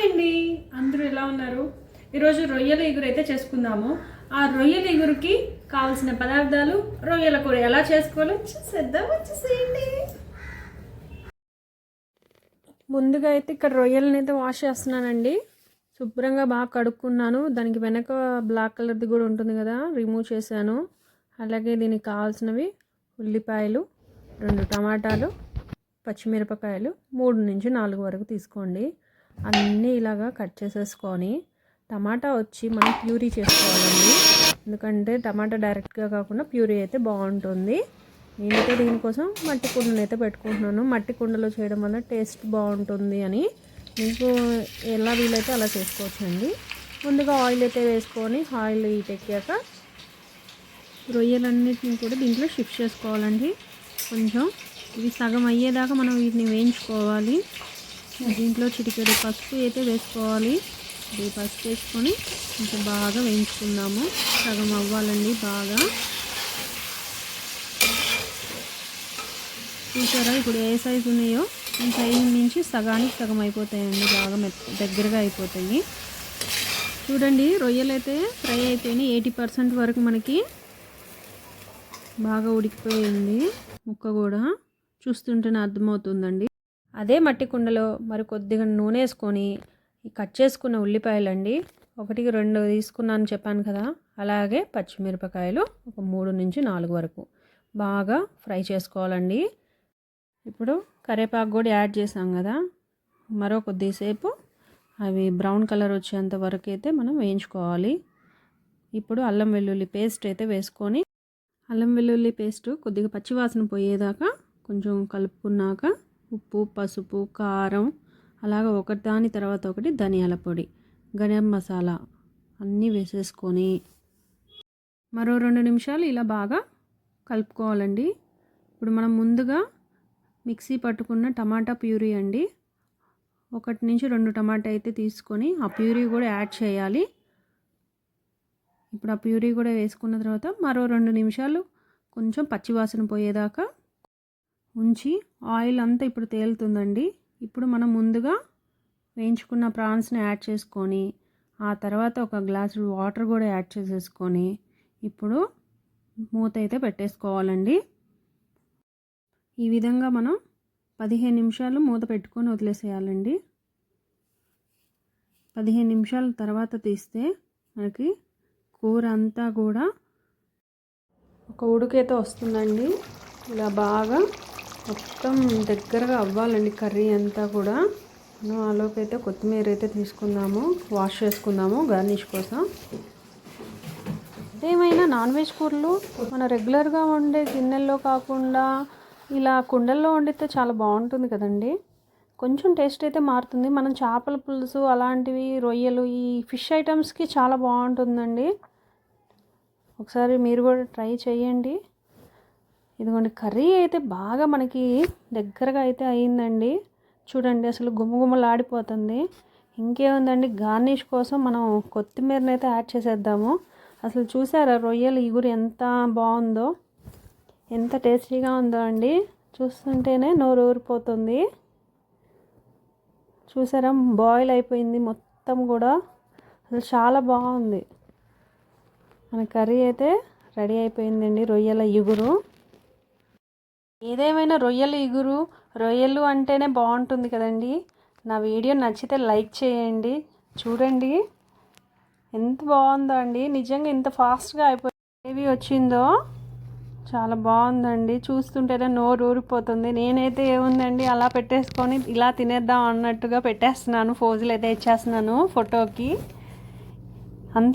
Hi అండి అందరూ ఎలా ఉన్నారు? ఈరోజు రొయ్యల ఇగురు అయితే చేసుకుందాము. ఆ రొయ్యల ఇగురుకి కావాల్సిన పదార్థాలు రొయ్యల కూర ఎలా చేసుకోవాలో చూసేద్దాం వచ్చేసేయండి. ముందుగా అయితే ఇక్కడ రొయ్యలని అయితే వాష్ చేస్తున్నానండి. శుభ్రంగా బాగా కడుక్కున్నాను. దానికి వెనక బ్లాక్ కలర్ది కూడా ఉంటుంది కదా రిమూవ్ చేశాను. అలాగే దీనికి కావాల్సినవి ఉల్లిపాయలు రెండు టమాటాలు పచ్చిమిరపకాయలు మూడు నుంచి నాలుగు వరకు తీసుకోండి. అన్నీ ఇలాగా కట్ చేసేసుకొని టమాటా వచ్చి మనం ప్యూరీ చేసుకోవాలండి. ఎందుకంటే టమాటా డైరెక్ట్గా కాకుండా ప్యూరీ అయితే బాగుంటుంది. నేనైతే దీనికోసం మట్టి కుండను అయితే పెట్టుకుంటున్నాను. మట్టి కుండలో చేయడం వల్ల టేస్ట్ బాగుంటుంది అని. మీకు ఎలా వీలైతే అలా చేసుకోవచ్చండి. ముందుగా ఆయిల్ అయితే వేసుకొని ఆయిల్ హీట్ ఎక్కాక రొయ్యలన్నిటిని కూడా దీంట్లో షిఫ్ట్ చేసుకోవాలండి. కొంచెం ఇవి సగం అయ్యేదాకా మనం వీటిని వేయించుకోవాలి. దీంట్లో చిటికెడు పసుపు అయితే వేసుకోవాలి. ఇది పసుపు వేసుకొని కొంచెం బాగా వేయించుకుందాము. సగం అవ్వాలండి బాగా. చూసారా ఇప్పుడు ఏ సైజు ఉన్నాయో? ఈ సైజు నుంచి సగానికి సగం అయిపోతాయండి బాగా దగ్గరగా అయిపోతాయి. చూడండి రొయ్యలు అయితే ఫ్రై అయిపోయినాయి. ఎయిటీ పర్సెంట్ వరకు మనకి బాగా ఉడికిపోయింది. ముక్క కూడా చూస్తుంటేనే అర్థమవుతుందండి. అదే మట్టి కుండలో మరి కొద్దిగా నూనె వేసుకొని కట్ చేసుకున్న ఉల్లిపాయలండి. ఒకటికి రెండు తీసుకున్నాను చెప్పాను కదా. అలాగే పచ్చిమిరపకాయలు ఒక మూడు నుంచి నాలుగు వరకు బాగా ఫ్రై చేసుకోవాలండి. ఇప్పుడు కరివేపాకు కూడా యాడ్ చేసాం కదా. మరో కొద్దిసేపు అవి బ్రౌన్ కలర్ వచ్చేంత వరకు అయితే మనం వేయించుకోవాలి. ఇప్పుడు అల్లం వెల్లుల్లి పేస్ట్ అయితే వేసుకొని అల్లం వెల్లుల్లి పేస్ట్ కొద్దిగా పచ్చివాసన పోయేదాకా కొంచెం కలుపుకున్నాక ఉప్పు పసుపు కారం అలాగ ఒకటి దాని తర్వాత ఒకటి ధనియాల పొడి గరం మసాలా అన్నీ వేసేసుకొని మరో రెండు నిమిషాలు ఇలా బాగా కలుపుకోవాలండి. ఇప్పుడు మనం ముందుగా మిక్సీ పట్టుకున్న టమాటా ప్యూరీ అండి. ఒకటి నుంచి రెండు టమాటా అయితే తీసుకొని ఆ ప్యూరీ కూడా యాడ్ చేయాలి. ఇప్పుడు ఆ ప్యూరీ కూడా వేసుకున్న తర్వాత మరో రెండు నిమిషాలు కొంచెం పచ్చివాసన పోయేదాకా ఉంచి ఆయిల్ అంతా ఇప్పుడు తేలుతుందండి. ఇప్పుడు మనం ముందుగా వేయించుకున్న ప్రాన్స్ని యాడ్ చేసుకొని ఆ తర్వాత ఒక గ్లాసు వాటర్ కూడా యాడ్ చేసేసుకొని ఇప్పుడు మూత అయితే పెట్టేసుకోవాలండి. ఈ విధంగా మనం పదిహేను నిమిషాలు మూత పెట్టుకొని వదిలేసేయాలండి. పదిహేను నిమిషాల తర్వాత తీస్తే మనకి కూర అంతా కూడా ఒక ఉడుకైతే వస్తుందండి. ఇలా బాగా మొత్తం దగ్గరగా అవ్వాలండి కర్రీ అంతా కూడా. మనం ఆలోపైతే కొత్తిమీర అయితే తీసుకుందాము వాష్ చేసుకుందాము గార్నిష్ కోసం. ఏమైనా నాన్ వెజ్ కూరలు మన రెగ్యులర్గా వండే గిన్నెల్లో కాకుండా ఇలా కుండల్లో వండితే చాలా బాగుంటుంది కదండి. కొంచెం టేస్ట్ అయితే మారుతుంది. మనం చేపల పులుసు అలాంటివి రొయ్యలు ఈ ఫిష్ ఐటమ్స్కి చాలా బాగుంటుందండి. ఒకసారి మీరు కూడా ట్రై చేయండి. ఇదిగోండి కర్రీ అయితే బాగా మనకి దగ్గరగా అయితే అయిందండి. చూడండి అసలు గుమగుమలాడిపోతుంది. ఇంకేముందండి గార్నిష్ కోసం మనం కొత్తిమీరని అయితే యాడ్ చేసేద్దాము. అసలు చూసారా రొయ్యల ఇగురు ఎంత బాగుందో? ఎంత టేస్టీగా ఉందో అండి. చూస్తుంటేనే నోరు ఊరిపోతుంది. చూసారా బాయిల్ అయిపోయింది మొత్తం కూడా. అసలు చాలా బాగుంది. మన కర్రీ అయితే రెడీ అయిపోయిందండి రొయ్యల ఇగురు ఏదేమైనా రొయ్యలు ఇగురు. రొయ్యలు అంటేనే బాగుంటుంది కదండి. నా వీడియో నచ్చితే లైక్ చేయండి. చూడండి. ఎంత బాగుందో అండి నిజంగా ఇంత ఫాస్ట్గా అయిపోయి ఏవి వచ్చిందో. చాలా బాగుందండి. చూస్తుంటేనే నోరు ఊరిపోతుంది. నేనైతే ఏముందండి అలా పెట్టేసుకొని ఇలా తినేద్దాం అన్నట్టుగా పెట్టేస్తున్నాను. ఫోజులు అయితే ఇచ్చేస్తున్నాను ఫోటోకి. అంత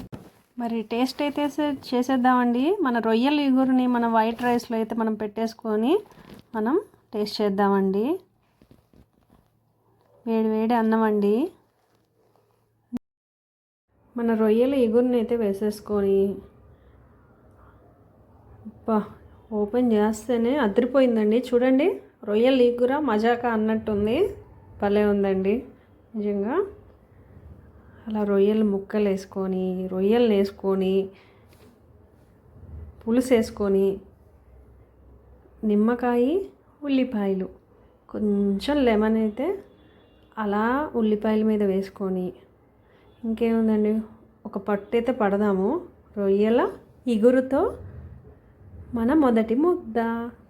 మరి టేస్ట్ అయితే చేసేద్దామండి. మన రొయ్యల ఇగురుని మన వైట్ రైస్లో అయితే మనం పెట్టేసుకొని మనం టేస్ట్ చేద్దామండి. వేడి వేడి అన్నం అండి మన రొయ్యల ఇగురిని అయితే వేసేసుకొని బా ఓపెన్ చేస్తేనే అదిరిపోయిందండి. చూడండి రొయ్యల ఇగుర మజాకా అన్నట్టుంది. భలే ఉందండి. నిజంగా అలా రొయ్యలు ముక్కలు వేసుకొని రొయ్యలు వేసుకొని పులుసు వేసుకొని నిమ్మకాయ ఉల్లిపాయలు. కొంచెం లెమన్ అయితే అలా ఉల్లిపాయల మీద వేసుకొని ఇంకేముందండి? ఒక పట్టు అయితే పడదాము. రొయ్యల ఇగురుతో మన మొదటి ముద్ద.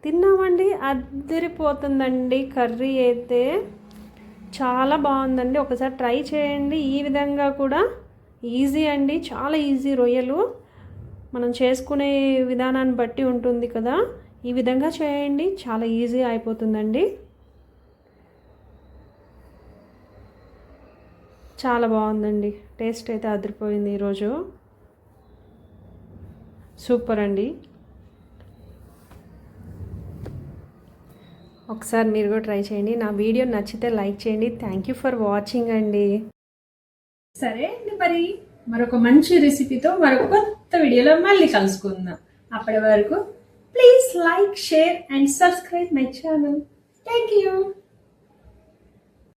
తిన్నామండి? అద్దరిపోతుందండి కర్రీ అయితే చాలా బాగుందండి. ఒకసారి ట్రై చేయండి. ఈ విధంగా కూడా ఈజీ అండి. చాలా ఈజీ రొయ్యలు. మనం చేసుకునే విధానాన్ని బట్టి ఉంటుంది కదా. ఈ విధంగా చేయండి. చాలా ఈజీ అయిపోతుందండి. చాలా బాగుందండి. టేస్ట్ అయితే అదిరిపోయింది ఈరోజు. సూపర్ అండి. ఒకసారి మీరు కూడా ట్రై చేయండి. నా వీడియో నచ్చితే లైక్ చేయండి. థ్యాంక్ యూ ఫర్ వాచింగ్ అండి. సరే అండి మరి. మరొక మంచి రెసిపీతో మరొక కొత్త వీడియోలో మళ్ళీ కలుసుకుందాం. అప్పటి వరకు please like share and subscribe my channel. Thank you.